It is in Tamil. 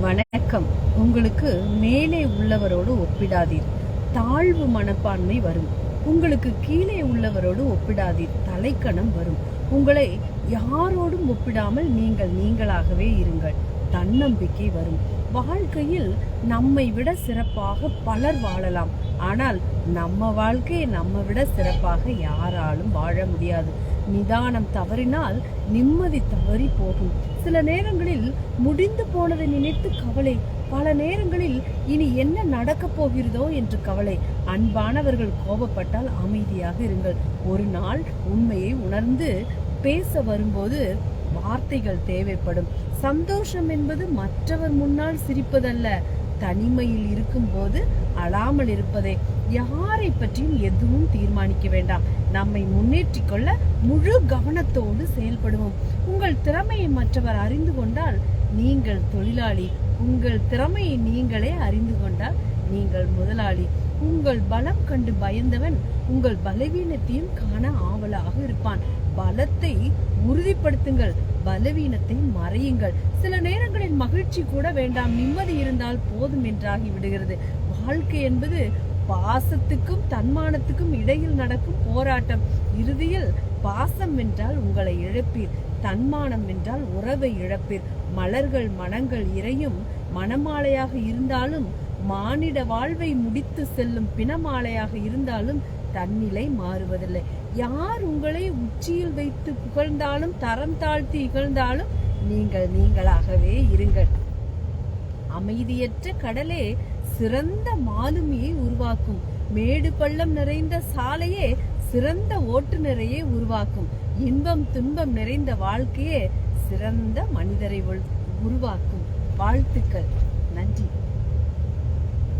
வணக்கம். உங்களுக்கு மேலே உள்ளவரோடு ஒப்பிடாதீர். தாழ்வு மனப்பான்மை வரும். உங்களுக்கு கீழே உள்ளவரோடு ஒப்பிடாதீர். தலைக்கணம் வரும். உங்களை யாரோடும் ஒப்பிடாமல் நீங்கள் நீங்களாகவே இருங்கள். தன்னம்பிக்கை வரும். வாழ்க்கையில் நம்மை விட சிறப்பாக பலர் வாழலாம். ஆனால் நம்ம வாழ்க்கையை நம்ம விட சிறப்பாக யாராலும் வாழ முடியாது. நிதானம் தவறினால் நிம்மதி தவறி போகும். சில நேரங்களில் முடிந்து போனதை நினைத்து கவலை. பல நேரங்களில் இனி என்ன நடக்கப் போகிறதோ என்று கவலை. அன்பானவர்கள் கோபப்பட்டால் அமைதியாக இருங்கள். ஒரு நாள் உண்மையை உணர்ந்து பேச வரும்போது வார்த்தைகள் தேவைப்படும். சந்தோஷம் என்பது மற்றவர் முன்னால் சிரிப்பதல்ல. தனிமையில் இருக்கும்போது அழாமல் இருப்பதே. யாரை பற்றியும் எதுவும் தீர்மானிக்க வேண்டாம். நம்மை முன்னேற்றிக் கொள்ள முழு கவனத்தோடு செயல்படுவோம். உங்கள் திறமையை மற்றவர் அறிந்து கொண்டால் நீங்கள் தொழிலாளி. உங்கள் திறமையை நீங்களே அறிந்து கொண்டால் நீங்கள் முதலாளி உங்கள் பலம் கண்டு பயந்தவன் உங்கள் பலவீனத்தையும் காண ஆவலாக இருப்பான். பலத்தை உறுதிப்படுத்துங்கள் பலவீனத்தை மறையுங்கள். சில நேரங்களில் மகிழ்ச்சி கூட வேண்டாம் நிம்மதி இருந்தால் போதும் என்றாகி விடுகிறது. வாழ்க்கை என்பது பாசத்துக்கும் தன்மானத்துக்கும் இடையில் நடக்கும் போராட்டம். இறுதியில் பாசம் என்றால் உங்களை இழப்பீர் தன்மானம் என்றால் உறவை இழப்பீர். மலர்கள் மனங்கள் இறையும் மணமாலையாக இருந்தாலும் மானிட வாழ்வை முடித்து செல்லும் பிணமாலையாக இருந்தாலும் தன்னிலை மாறுவதில்லை. யார் உங்களை உச்சியில் வைத்து புகழ்ந்தாலும் தரம் தாழ்த்தி இகழ்ந்தாலும் நீங்கள் நீங்களாகவே இருங்கள். அமைதியற்ற கடலே சிறந்த மாலுமியை உருவாக்கும். மேடு பள்ளம் நிறைந்த சாலையே சிறந்த ஓட்டுநரையே உருவாக்கும். இன்பம் துன்பம் நிறைந்த வாழ்க்கையே சிறந்த மனிதரை உள்- உருவாக்கும். வாழ்த்துக்கள். நன்றி.